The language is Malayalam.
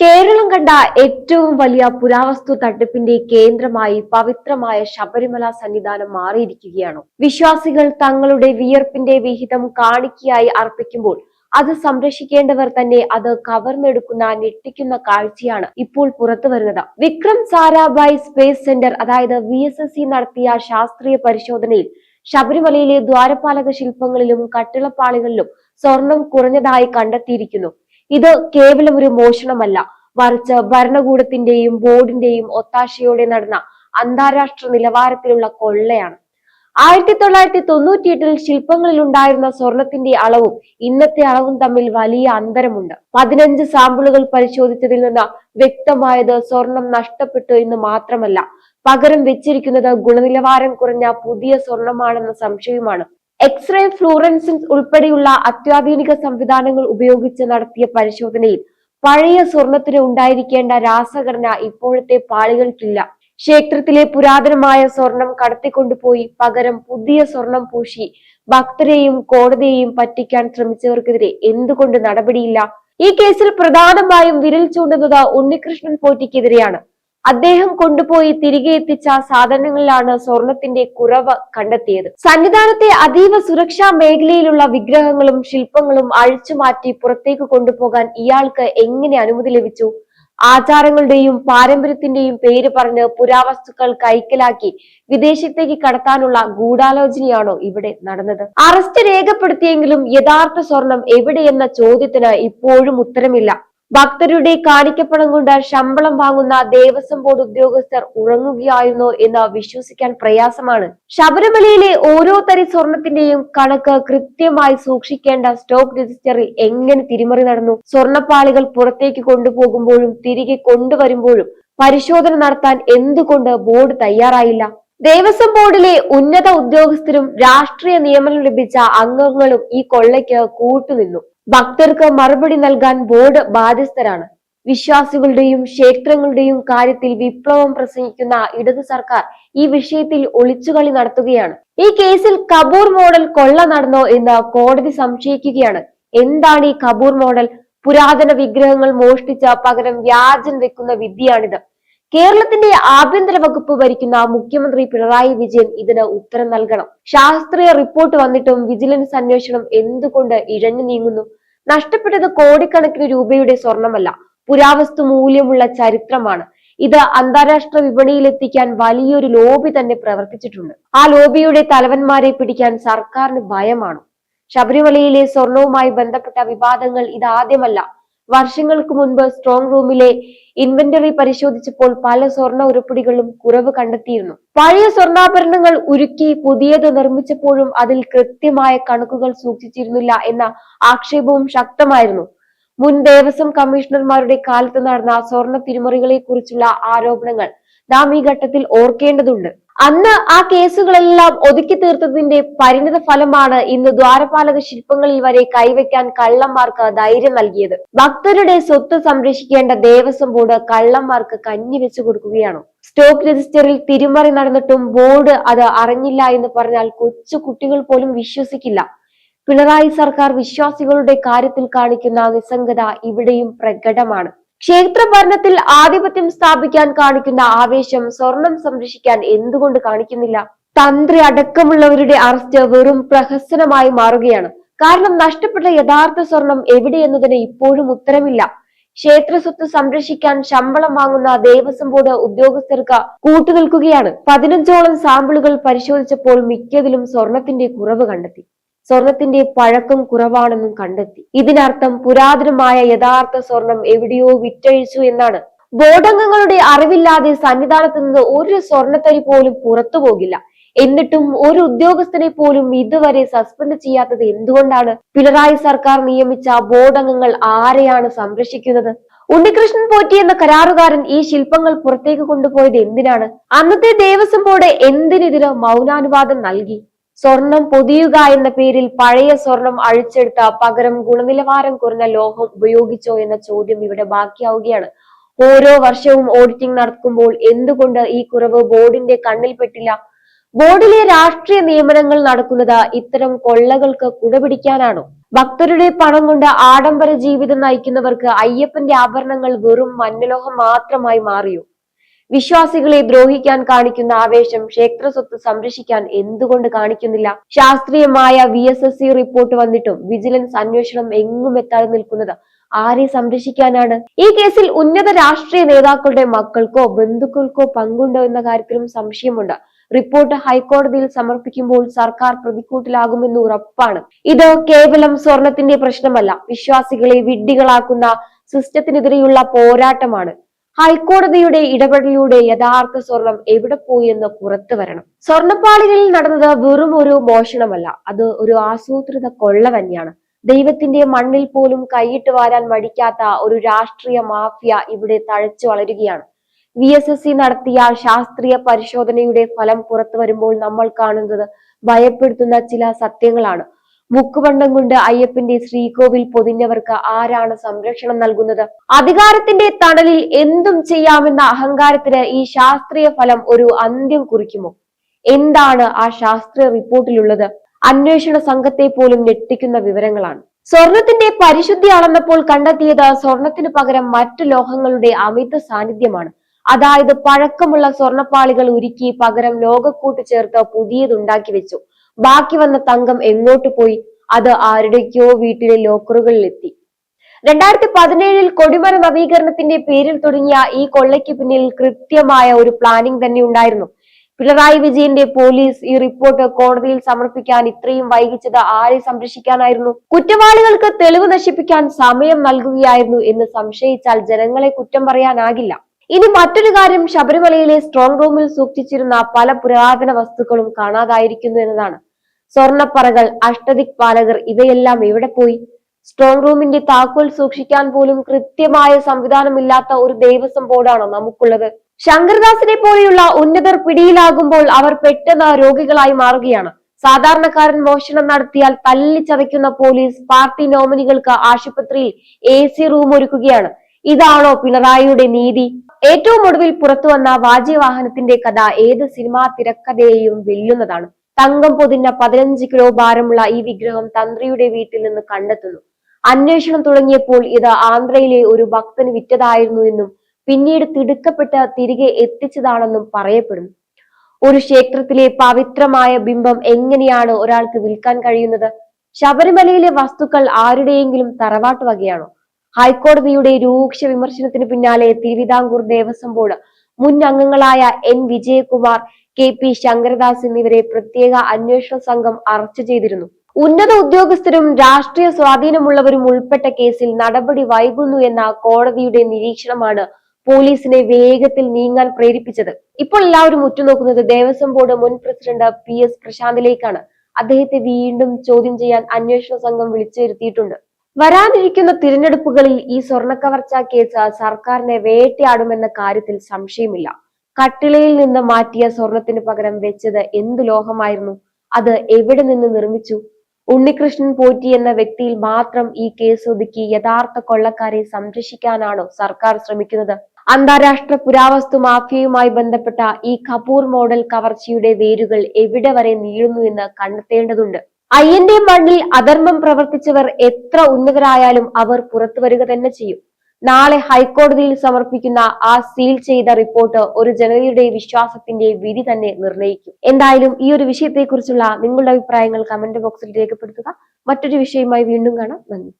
കേരളം കണ്ട ഏറ്റവും വലിയ പുരാവസ്തു തട്ടിപ്പിന്റെ കേന്ദ്രമായി പവിത്രമായ ശബരിമല സന്നിധാനം മാറിയിരിക്കുകയാണ്. വിശ്വാസികൾ തങ്ങളുടെ വിയർപ്പിന്റെ വിഹിതം കാണിക്കയായി അർപ്പിക്കുമ്പോൾ അത് സംരക്ഷിക്കേണ്ടവർ തന്നെ അത് കവർന്നെടുക്കുന്ന ഞെട്ടിക്കുന്ന കാഴ്ചയാണ് ഇപ്പോൾ പുറത്തു വരുന്നത്. വിക്രം സാരാഭായ് സ്പേസ് സെന്റർ അതായത് വി എസ് എസ് സി നടത്തിയ ശാസ്ത്രീയ പരിശോധനയിൽ ശബരിമലയിലെ ദ്വാരപാലക ശില്പങ്ങളിലും കട്ടിളപ്പാളികളിലും സ്വർണം കുറഞ്ഞതായി കണ്ടെത്തിയിരിക്കുന്നു. ഇത് കേവലം ഒരു മോഷണമല്ല. മറിച്ച് ഭരണകൂടത്തിന്റെയും ബോർഡിന്റെയും ഒത്താശയോടെ നടന്ന അന്താരാഷ്ട്ര നിലവാരത്തിലുള്ള കൊള്ളയാണ്. ആയിരത്തി തൊള്ളായിരത്തി തൊണ്ണൂറ്റിയെട്ടിൽ ശില്പങ്ങളിൽ ഉണ്ടായിരുന്ന സ്വർണത്തിന്റെ അളവും ഇന്നത്തെ അളവും തമ്മിൽ വലിയ അന്തരമുണ്ട്. പതിനഞ്ച് സാമ്പിളുകൾ പരിശോധിച്ചതിൽ നിന്ന് വ്യക്തമായത് സ്വർണം നഷ്ടപ്പെട്ടു എന്ന് മാത്രമല്ല പകരം വെച്ചിരിക്കുന്നത് ഗുണനിലവാരം കുറഞ്ഞ പുതിയ സ്വർണമാണെന്ന സംശയവുമാണ് എക്സ്റേ ഫ്ലൂറൻസിൻസ് ഉൾപ്പെടെയുള്ള അത്യാധുനിക സംവിധാനങ്ങൾ ഉപയോഗിച്ച് നടത്തിയ പരിശോധനയിൽ പഴയ സ്വർണത്തിന് ഉണ്ടായിരിക്കേണ്ട രാസഘടന ഇപ്പോഴത്തെ പാളികൾക്കില്ല. ക്ഷേത്രത്തിലെ പുരാതനമായ സ്വർണം കടത്തിക്കൊണ്ടുപോയി പകരം പുതിയ സ്വർണം പൂശി ഭക്തരെയും കോടതിയെയും പറ്റിക്കാൻ ശ്രമിച്ചവർക്കെതിരെ എന്തുകൊണ്ട് നടപടിയില്ല? ഈ കേസിൽ പ്രധാനമായും വിരൽ ചൂണ്ടുന്നത് ഉണ്ണികൃഷ്ണൻ പോറ്റിക്കെതിരെയാണ്. അദ്ദേഹം കൊണ്ടുപോയി തിരികെ എത്തിച്ച സാധനങ്ങളിലാണ് സ്വർണത്തിന്റെ കുറവ് കണ്ടെത്തിയത്. സന്നിധാനത്തെ അതീവ സുരക്ഷാ മേഖലയിലുള്ള വിഗ്രഹങ്ങളും ശില്പങ്ങളും അഴിച്ചുമാറ്റി പുറത്തേക്ക് കൊണ്ടുപോകാൻ ഇയാൾക്ക് എങ്ങനെ അനുമതി ലഭിച്ചു? ആചാരങ്ങളുടെയും പാരമ്പര്യത്തിന്റെയും പേര് പറഞ്ഞ് പുരാവസ്തുക്കൾ കൈക്കലാക്കി വിദേശത്തേക്ക് കടത്താനുള്ള ഗൂഢാലോചനയാണോ ഇവിടെ നടന്നത്? അറസ്റ്റ് രേഖപ്പെടുത്തിയെങ്കിലും യഥാർത്ഥ സ്വർണം എവിടെയെന്ന ചോദ്യത്തിന് ഇപ്പോഴും ഉത്തരമില്ല. ഭക്തരുടെ കാണിക്കപ്പണം കൊണ്ട് ശമ്പളം വാങ്ങുന്ന ദേവസ്വം ബോർഡ് ഉദ്യോഗസ്ഥർ ഉറങ്ങുകയായിരുന്നോ എന്ന് വിശ്വസിക്കാൻ പ്രയാസമാണ്. ശബരിമലയിലെ ഓരോ തരി സ്വർണത്തിന്റെയും കണക്ക് കൃത്യമായി സൂക്ഷിക്കേണ്ട സ്റ്റോക്ക് രജിസ്റ്ററിൽ എങ്ങനെ തിരിമറി നടന്നു? സ്വർണപ്പാളികൾ പുറത്തേക്ക് കൊണ്ടുപോകുമ്പോഴും തിരികെ കൊണ്ടുവരുമ്പോഴും പരിശോധന നടത്താൻ എന്തുകൊണ്ട് ബോർഡ് തയ്യാറായില്ല? ദേവസ്വം ബോർഡിലെ ഉന്നത ഉദ്യോഗസ്ഥരും രാഷ്ട്രീയ നിയമനം ലഭിച്ച അംഗങ്ങളും ഈ കൊള്ളയ്ക്ക് കൂട്ടുനിന്നു. ഭക്തർക്ക് മറുപടി നൽകാൻ ബോർഡ് ബാധ്യസ്ഥരാണ്. വിശ്വാസികളുടെയും ക്ഷേത്രങ്ങളുടെയും കാര്യത്തിൽ വിപ്ലവം പ്രസംഗിക്കുന്ന ഇടതു സർക്കാർ ഈ വിഷയത്തിൽ ഒളിച്ചുകളി നടത്തുകയാണ്. ഈ കേസിൽ കപൂർ മോഡൽ കൊള്ള നടന്നോ എന്ന് കോടതി സംശയിക്കുകയാണ്. എന്താണ് ഈ കപൂർ മോഡൽ? പുരാതന വിഗ്രഹങ്ങൾ മോഷ്ടിച്ച പകരം വ്യാജൻ വെക്കുന്ന വിദ്യയാണിത്. കേരളത്തിന്റെ ആഭ്യന്തര വകുപ്പ് ഭരിക്കുന്ന മുഖ്യമന്ത്രി പിണറായി വിജയൻ ഇതിന് ഉത്തരം നൽകണം. ശാസ്ത്രീയ റിപ്പോർട്ട് വന്നിട്ടും വിജിലൻസ് അന്വേഷണം എന്തുകൊണ്ട് ഇഴഞ്ഞു നീങ്ങുന്നു? നഷ്ടപ്പെട്ടത് കോടിക്കണക്കിന് രൂപയുടെ സ്വർണമല്ല പുരാവസ്തു മൂല്യമുള്ള ചരിത്രമാണ്. ഇത് അന്താരാഷ്ട്ര വിപണിയിൽ എത്തിക്കാൻ വലിയൊരു ലോബി തന്നെ പ്രവർത്തിച്ചിട്ടുണ്ട്. ആ ലോബിയുടെ തലവന്മാരെ പിടിക്കാൻ സർക്കാരിന് ഭയമാണ്. ശബരിമലയിലെ സ്വർണവുമായി ബന്ധപ്പെട്ട വിവാദങ്ങൾ ഇതാദ്യമല്ല വർഷങ്ങൾക്ക് മുൻപ് സ്ട്രോങ് റൂമിലെ ഇൻവെന്ററി പരിശോധിച്ചപ്പോൾ പല സ്വർണ ഉരുപ്പടികളും കുറവ് കണ്ടെത്തിയിരുന്നു. പഴയ സ്വർണാഭരണങ്ങൾ ഉരുക്കി പുതിയത് നിർമ്മിച്ചപ്പോഴും അതിൽ കൃത്യമായ കണക്കുകൾ സൂക്ഷിച്ചിരുന്നില്ല എന്ന ആക്ഷേപവും ശക്തമായിരുന്നു. മുൻ ദേവസ്വം കമ്മീഷണർമാരുടെ കാലത്ത് നടന്ന സ്വർണ തിരിമറികളെ കുറിച്ചുള്ള ആരോപണങ്ങൾ നാം ഈ ഘട്ടത്തിൽ ഓർക്കേണ്ടതുണ്ട്. അന്ന് ആ കേസുകളെല്ലാം ഒതുക്കി തീർത്തതിന്റെ പരിണിത ഫലമാണ് ഇന്ന് ദ്വാരപാലക ശില്പങ്ങളിൽ വരെ കൈവയ്ക്കാൻ കള്ളന്മാർക്ക് ധൈര്യം നൽകിയത്. ഭക്തരുടെ സ്വത്ത് സംരക്ഷിക്കേണ്ട ദേവസ്വം ബോർഡ് കള്ളന്മാർക്ക് കഞ്ഞി വെച്ചു കൊടുക്കുകയാണ്. സ്റ്റോക്ക് രജിസ്റ്ററിൽ തിരിമറി നടന്നിട്ടും ബോർഡ് അത് അറിഞ്ഞില്ല എന്ന് പറഞ്ഞാൽ കൊച്ചു കുട്ടികൾ പോലും വിശ്വസിക്കില്ല. പിണറായി സർക്കാർ വിശ്വാസികളുടെ കാര്യത്തിൽ കാണിക്കുന്ന നിസ്സംഗത ഇവിടെയും പ്രകടമാണ്. ക്ഷേത്ര ഭരണത്തിൽ ആധിപത്യം സ്ഥാപിക്കാൻ കാണിക്കുന്ന ആവേശം സ്വർണം സംരക്ഷിക്കാൻ എന്തുകൊണ്ട് കാണിക്കുന്നില്ല? തന്ത്രി അടക്കമുള്ളവരുടെ അറസ്റ്റ് വെറും പ്രഹസനമായി മാറുകയാണ്. കാരണം നഷ്ടപ്പെട്ട യഥാർത്ഥ സ്വർണം എവിടെയെന്നതിന് ഇപ്പോഴും ഉത്തരമില്ല. ക്ഷേത്ര സ്വത്ത് സംരക്ഷിക്കാൻ ശമ്പളം വാങ്ങുന്ന ദേവസ്വം ബോർഡ് ഉദ്യോഗസ്ഥർക്ക് കൂട്ടുനിൽക്കുകയാണ്. പതിനഞ്ചോളം സാമ്പിളുകൾ പരിശോധിച്ചപ്പോൾ മിക്കതിലും സ്വർണത്തിന്റെ കുറവ് കണ്ടെത്തി. സ്വർണത്തിന്റെ പഴക്കം കുറവാണെന്നും കണ്ടെത്തി. ഇതിനർത്ഥം പുരാതനമായ യഥാർത്ഥ സ്വർണം എവിടെയോ വിറ്റഴിച്ചു എന്നാണ്. ബോർഡംഗങ്ങളുടെ അറിവില്ലാതെ സന്നിധാനത്ത് നിന്ന് ഒരു സ്വർണത്തരി പോലും പുറത്തു പോകില്ല. എന്നിട്ടും ഒരു ഉദ്യോഗസ്ഥനെ പോലും ഇതുവരെ സസ്പെൻഡ് ചെയ്യാത്തത് എന്തുകൊണ്ടാണ്? പിണറായി സർക്കാർ നിയമിച്ച ബോർഡംഗങ്ങൾ ആരെയാണ് സംരക്ഷിക്കുന്നത്? ഉണ്ണികൃഷ്ണൻ പോറ്റി എന്ന കരാറുകാരൻ ഈ ശില്പങ്ങൾ പുറത്തേക്ക് കൊണ്ടുപോയത് എന്തിനാണ്? അന്നത്തെ ദേവസ്വം ബോർഡ് എന്തിനെതിരെ മൗനാനുവാദം നൽകി? സ്വർണം പൊതിയുക എന്ന പേരിൽ പഴയ സ്വർണം അഴിച്ചെടുത്ത പകരം ഗുണനിലവാരം കുറഞ്ഞ ലോഹം ഉപയോഗിച്ചോ എന്ന ചോദ്യം ഇവിടെ ബാക്കിയാവുകയാണ്. ഓരോ വർഷവും ഓഡിറ്റിംഗ് നടക്കുമ്പോൾ എന്തുകൊണ്ട് ഈ കുറവ് ബോർഡിന്റെ കണ്ണിൽപ്പെട്ടില്ല ബോർഡിലെ രാഷ്ട്രീയ നിയമനങ്ങൾ നടക്കുന്നത് ഇത്തരം കൊള്ളകൾക്ക് കുടപിടിക്കാനാണോ? ഭക്തരുടെ പണം കൊണ്ട് ആഡംബര ജീവിതം നയിക്കുന്നവർക്ക് അയ്യപ്പന്റെ ആഭരണങ്ങൾ വെറും മഞ്ഞലോഹം മാത്രമായി മാറിയോ? വിശ്വാസികളെ ദ്രോഹിക്കാൻ കാണിക്കുന്ന ആവേശം ക്ഷേത്ര സ്വത്ത് സംരക്ഷിക്കാൻ എന്തുകൊണ്ട് കാണിക്കുന്നില്ല? ശാസ്ത്രീയമായ V S S C report വന്നിട്ടും വിജിലൻസ് അന്വേഷണം എങ്ങും എത്താതെ നിൽക്കുന്നത് ആരെ സംരക്ഷിക്കാനാണ്? ഈ കേസിൽ ഉന്നത രാഷ്ട്രീയ നേതാക്കളുടെ മക്കൾക്കോ ബന്ധുക്കൾക്കോ പങ്കുണ്ടോ എന്ന കാര്യത്തിലും സംശയമുണ്ട്. റിപ്പോർട്ട് ഹൈക്കോടതിയിൽ സമർപ്പിക്കുമ്പോൾ സർക്കാർ പ്രതിക്കൂട്ടിലാകുമെന്ന് ഉറപ്പാണ്. ഇത് കേവലം സ്വർണത്തിന്റെ പ്രശ്നമല്ല വിശ്വാസികളെ വിഡ്ഢികളാക്കുന്ന സിസ്റ്റത്തിനെതിരെയുള്ള പോരാട്ടമാണ്. ഹൈക്കോടതിയുടെ ഇടപെടലിലൂടെ യഥാർത്ഥ സ്വർണം എവിടെ പോയി എന്ന് പുറത്തു വരണം. സ്വർണപ്പാളികളിൽ നടന്നത് വെറും ഒരു മോഷണമല്ല. അത് ഒരു ആസൂത്രിത കൊള്ള തന്നെയാണ്. ദൈവത്തിന്റെ മണ്ണിൽ പോലും കൈയിട്ട് വാരാൻ മടിക്കാത്ത ഒരു രാഷ്ട്രീയ മാഫിയ ഇവിടെ തഴച്ചു വളരുകയാണ്. വി എസ് എസ് സി നടത്തിയ ശാസ്ത്രീയ പരിശോധനയുടെ ഫലം പുറത്തു വരുമ്പോൾ നമ്മൾ കാണുന്നത് ഭയപ്പെടുത്തുന്ന ചില സത്യങ്ങളാണ്. മുക്കുവണ്ണം കൊണ്ട് അയ്യപ്പന്റെ ശ്രീകോവിൽ പൊതിഞ്ഞവർക്ക് ആരാണ് സംരക്ഷണം നൽകുന്നത്? അധികാരത്തിന്റെ തണലിൽ എന്തും ചെയ്യാമെന്ന അഹങ്കാരത്തിന് ഈ ശാസ്ത്രീയ ഫലം ഒരു അന്ത്യം കുറിക്കുമോ? എന്താണ് ആ ശാസ്ത്രീയ റിപ്പോർട്ടിലുള്ളത്? അന്വേഷണ സംഘത്തെ പോലും ഞെട്ടിക്കുന്ന വിവരങ്ങളാണ്. സ്വർണത്തിന്റെ പരിശുദ്ധി അളന്നപ്പോൾ കണ്ടെത്തിയത് സ്വർണത്തിന് പകരം മറ്റു ലോഹങ്ങളുടെ അമിത സാന്നിധ്യമാണ്. അതായത് പഴക്കമുള്ള സ്വർണപ്പാളികൾ ഉരുക്കി പകരം ലോകക്കൂട്ട് ചേർത്ത് പുതിയതുണ്ടാക്കി വെച്ചു. ബാക്കി വന്ന തങ്കം എങ്ങോട്ട് പോയി? അത് ആരുടെക്കോ വീട്ടിലെ ലോക്കറുകളിൽ എത്തി രണ്ടായിരത്തി പതിനേഴിൽ കൊടിമര നവീകരണത്തിന്റെ പേരിൽ തുടങ്ങിയ ഈ കൊള്ളയ്ക്ക് പിന്നിൽ കൃത്യമായ ഒരു പ്ലാനിംഗ് തന്നെ ഉണ്ടായിരുന്നു. പിണറായി വിജയന്റെ പോലീസ് ഈ റിപ്പോർട്ട് കോടതിയിൽ സമർപ്പിക്കാൻ ഇത്രയും വൈകിച്ചത് ആരെ സംരക്ഷിക്കാനായിരുന്നു? കുറ്റവാളികൾക്ക് തെളിവ് നശിപ്പിക്കാൻ സമയം നൽകുകയായിരുന്നു എന്ന് സംശയിച്ചാൽ ജനങ്ങളെ കുറ്റം പറയാനാകില്ല. ഇനി മറ്റൊരു കാര്യം ശബരിമലയിലെ സ്ട്രോങ് റൂമിൽ സൂക്ഷിച്ചിരുന്ന പല പുരാതന വസ്തുക്കളും കാണാതായിരിക്കുന്നു എന്നതാണ്. സ്വർണപ്പറകൾ അഷ്ടദിക് പാലകർ ഇവയെല്ലാം എവിടെ പോയി? സ്ട്രോങ് റൂമിന്റെ താക്കോൽ സൂക്ഷിക്കാൻ പോലും കൃത്യമായ സംവിധാനമില്ലാത്ത ഒരു ദേവസ്വം ബോർഡാണോ നമുക്കുള്ളത്? ശങ്കർദാസിനെ പോലെയുള്ള ഉന്നതർ പിടിയിലാകുമ്പോൾ അവർ പെട്ടെന്ന് രോഗികളായി മാറുകയാണ്. സാധാരണക്കാരൻ മോഷണം നടത്തിയാൽ തല്ലിച്ചതയ്ക്കുന്ന പോലീസ് പാർട്ടി നോമിനികൾക്ക് ആശുപത്രിയിൽ എ സി റൂം ഒരുക്കുകയാണ്. ഇതാണോ പിണറായിയുടെ നീതി? ഏറ്റവും ഒടുവിൽ പുറത്തു വന്ന വാജ്യവാഹനത്തിന്റെ കഥ ഏത് സിനിമാ തിരക്കഥയെയും വെല്ലുന്നതാണ്. തങ്കം പൊതിഞ്ഞ പതിനഞ്ച് കിലോ ഭാരമുള്ള ഈ വിഗ്രഹം തന്ത്രിയുടെ വീട്ടിൽ നിന്ന് കണ്ടെത്തുന്നു. അന്വേഷണം തുടങ്ങിയപ്പോൾ ഇത് ആന്ധ്രയിലെ ഒരു ഭക്തന് വിറ്റതായിരുന്നു എന്നും പിന്നീട് തിടുക്കപ്പെട്ട് തിരികെ എത്തിച്ചതാണെന്നും പറയപ്പെടുന്നു. ഒരു ക്ഷേത്രത്തിലെ പവിത്രമായ ബിംബം എങ്ങനെയാണ് ഒരാൾക്ക് വിൽക്കാൻ കഴിയുന്നത്? ശബരിമലയിലെ വസ്തുക്കൾ ആരുടെയെങ്കിലും തറവാട്ട് വകയാണോ? ഹൈക്കോടതിയുടെ രൂക്ഷ വിമർശനത്തിന് പിന്നാലെ തിരുവിതാംകൂർ ദേവസ്വം ബോർഡ് മുൻ അംഗങ്ങളായ N Vijayakumar K P Sankaradas എന്നിവരെ പ്രത്യേക അന്വേഷണ സംഘം അറസ്റ്റ് ചെയ്തിരുന്നു. ഉന്നത ഉദ്യോഗസ്ഥരും രാഷ്ട്രീയ സ്വാധീനമുള്ളവരും ഉൾപ്പെട്ട കേസിൽ നടപടി വൈകുന്നു എന്ന കോടതിയുടെ നിരീക്ഷണമാണ് പോലീസിനെ വേഗത്തിൽ നീങ്ങാൻ പ്രേരിപ്പിച്ചത്. ഇപ്പോൾ എല്ലാവരും ഉറ്റുനോക്കുന്നത് ദേവസ്വം ബോർഡ് മുൻ പ്രസിഡന്റ് പി എസ് പ്രശാന്തിലേക്കാണ്. അദ്ദേഹത്തെ വീണ്ടും ചോദ്യം ചെയ്യാൻ അന്വേഷണ സംഘം വിളിച്ചു വരുത്തിയിട്ടുണ്ട്. വരാനിരിക്കുന്ന തിരഞ്ഞെടുപ്പുകളിൽ ഈ സ്വർണക്കവർച്ച കേസ് സർക്കാരിനെ വേട്ടയാടുമെന്ന കാര്യത്തിൽ സംശയമില്ല. കട്ടിളയിൽ നിന്ന് മാറ്റിയ സ്വർണത്തിന് പകരം വെച്ചത് എന്തു ലോഹമായിരുന്നു? അത് എവിടെ നിന്ന് നിർമ്മിച്ചു? ഉണ്ണികൃഷ്ണൻ പോറ്റി എന്ന വ്യക്തിയിൽ മാത്രം ഈ കേസ് ഒതുക്കി യഥാർത്ഥ കൊള്ളക്കാരെ സംരക്ഷിക്കാനാണോ സർക്കാർ ശ്രമിക്കുന്നത്? അന്താരാഷ്ട്ര പുരാവസ്തു മാഫിയയുമായി ബന്ധപ്പെട്ട ഈ കപൂർ മോഡൽ കവർച്ചയുടെ വേരുകൾ എവിടെ വരെ നീളുന്നു എന്ന് കണ്ടെത്തേണ്ടതുണ്ട്. അയ്യന്റെ മണ്ണിൽ അധർമ്മം പ്രവർത്തിച്ചവർ എത്ര ഉന്നതരായാലും അവർ പുറത്തു വരിക തന്നെ ചെയ്യും. നാളെ ഹൈക്കോടതിയിൽ സമർപ്പിക്കുന്ന ആ സീൽ ചെയ്ത റിപ്പോർട്ട് ഒരു ജനതയുടെ വിശ്വാസത്തിന്റെ വിധി തന്നെ നിർണയിക്കും എന്തായാലും ഈ ഒരു വിഷയത്തെക്കുറിച്ചുള്ള നിങ്ങളുടെ അഭിപ്രായങ്ങൾ കമന്റ് ബോക്സിൽ രേഖപ്പെടുത്തുക. മറ്റൊരു വിഷയവുമായി വീണ്ടും കാണാം. നന്ദി.